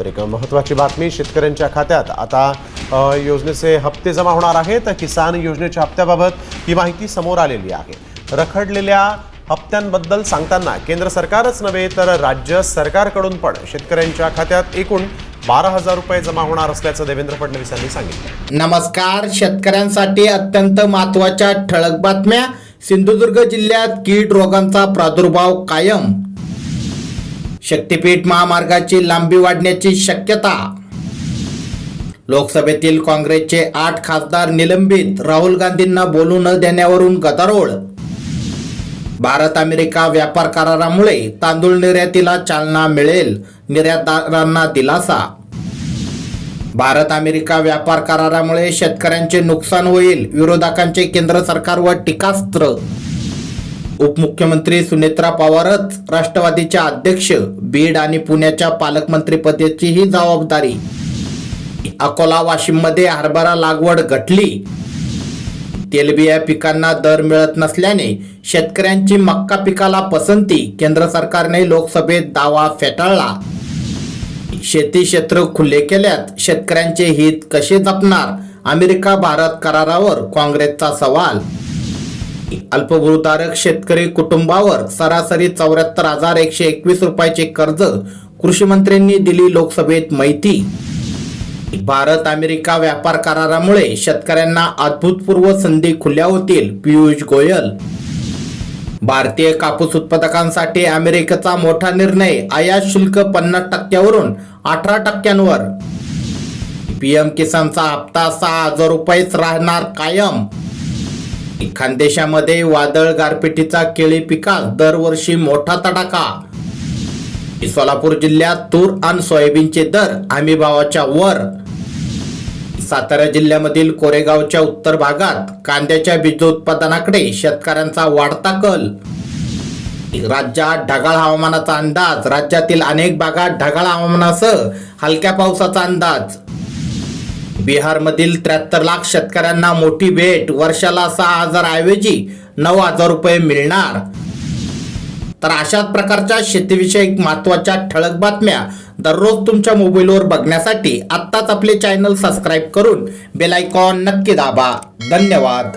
तर एक महत्त्वाची बातमी शेतकऱ्यांच्या खात्यात. आता योजनेचे हप्ते जमा होणार आहेत. किसान योजनेच्या हप्त्याबाबत ही माहिती समोर आलेली आहे. रखडलेल्या हप्त्यांबद्दल सांगताना केंद्र सरकारच नव्हे तर राज्य सरकारकडून पण शेतकऱ्यांच्या खात्यात एकूण बारा हजार रुपये जमा होणार असल्याचं देवेंद्र फडणवीस यांनी सांगितलं. नमस्कार. शेतकऱ्यांसाठी अत्यंत महत्त्वाच्या ठळक बातम्या. सिंधुदुर्ग जिल्ह्यात कीड रोगांचा प्रादुर्भाव कायम. शक्तीपीठ महामार्गाची लांबी वाढण्याची शक्यता. लोकसभेतील काँग्रेसचे आठ खासदार निलंबित राहुल गांधींना बोलू न देण्यावरून गदारोळ. भारत अमेरिका व्यापार करारामुळे तांदूळ निर्यातीला चालना मिळेल निर्यातदारांना दिलासा. भारत अमेरिका व्यापार करारामुळे शेतकऱ्यांचे नुकसान होईल विरोधकांचे केंद्र सरकारवर टीकास्त्र. उपमुख्यमंत्री सुनेत्रा पवारच राष्ट्रवादीच्या अध्यक्ष बीड आणि पुण्याच्या पालकमंत्रीपदाचीही जबाबदारी. अकोला वाशिममध्ये हरभरा लागवड घटली. तेलबिया पिकांना दर मिळत नसल्याने शेतकऱ्यांची मक्का पिकाला पसंती केंद्र सरकारने लोकसभेत दावा फेटाळला. शेती क्षेत्र खुले केल्यात शेतकऱ्यांचे हित कसे जपणार? अमेरिका भारत करारावर काँग्रेसचा सवाल अल्पभूधारक शेतकरी कुटुंबावर सरासरी चौऱ्याहत्तर हजार एकशे एकवीस रुपयाचे कर्ज कृषी मंत्र्यांनी दिली लोकसभेत माहिती. भारत अमेरिका व्यापार करारामुळे शेतकऱ्यांना अभूतपूर्व संधी खुल्या होतील पियुष गोयल. भारतीय कापूस उत्पादकांसाठी अमेरिकेचा मोठा निर्णय आयात शुल्क पन्नास टक्क्यावरून अठरा टक्क्यांवर. पीएम किसानचा हप्ता सहा हजार रुपयेच राहणार कायम. खानदेशामध्ये वादळ गारपिटीचा केळी पिकास दरवर्षी मोठा तडाखा. सोलापूर जिल्ह्यात तूर आणि सोयाबीनचे दर हमी भावाच्या वर. सातारा जिल्ह्यामधील कोरेगावच्या उत्तर भागात कांद्याच्या बीज उत्पादनाकडे शेतकऱ्यांचा वाढता कल. राज्यात ढगाळ हवामानाचा अंदाज राज्यातील अनेक भागात ढगाळ हवामानासह हलक्या पावसाचा अंदाज. बिहारमधील त्र्याहत्तर लाख शेतकऱ्यांना मोठी भेट. वर्षाला सहा हजार ऐवजी नऊ हजार रुपये मिळणार. तर अशाच प्रकारच्या शेतीविषयक महत्त्वाच्या ठळक बातम्या दररोज तुमच्या मोबाईलवर बघण्यासाठी आत्ताच आपले चॅनल सबस्क्राईब करून बेलायकॉन नक्की दाबा. धन्यवाद.